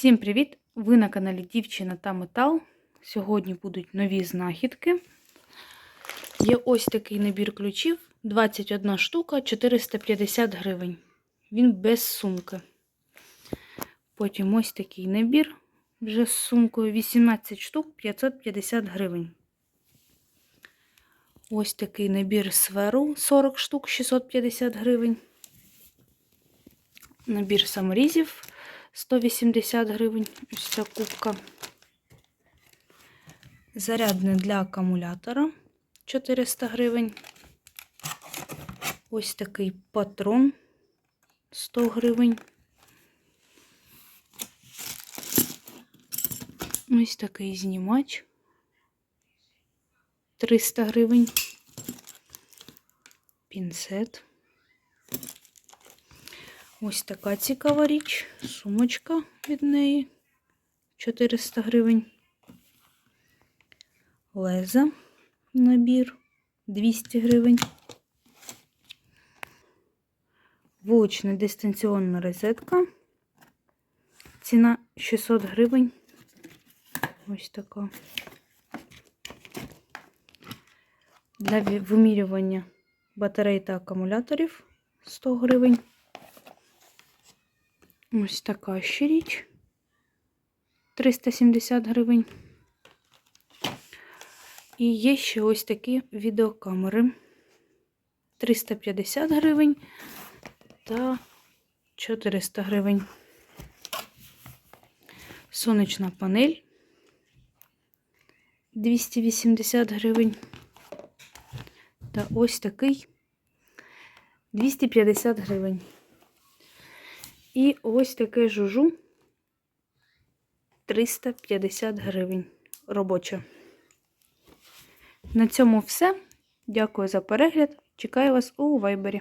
Всім привіт! Ви на каналі Дівчина та Метал. Сьогодні будуть нові знахідки. Є ось такий набір ключів: 21 штука, 450 гривень. Він без сумки. Потім ось такий набір вже з сумкою 18 штук 550 гривень. Ось такий набір сверу 40 штук 650 гривень. Набір саморізів 180 гривень. Ось ця кубка. Зарядне для акумулятора 400 гривень. Ось такий патрон 100 гривень. Ось такий знімач 300 гривень. Пінцет. Ось така цікава річ. Сумочка від неї 400 гривень. Леза набір 200 гривень. Вулична дистанційна розетка. Ціна 600 гривень. Ось така. Для вимірювання батарей та акумуляторів 100 гривень. Ось така ще річ. 370 гривень. І є ще ось такі відеокамери. 350 гривень та 400 гривень. Сонячна панель 280 гривень. Та ось такий 250 гривень. І ось таке жужу 350 гривень робоче. На цьому все. Дякую за перегляд. Чекаю вас у вайбері.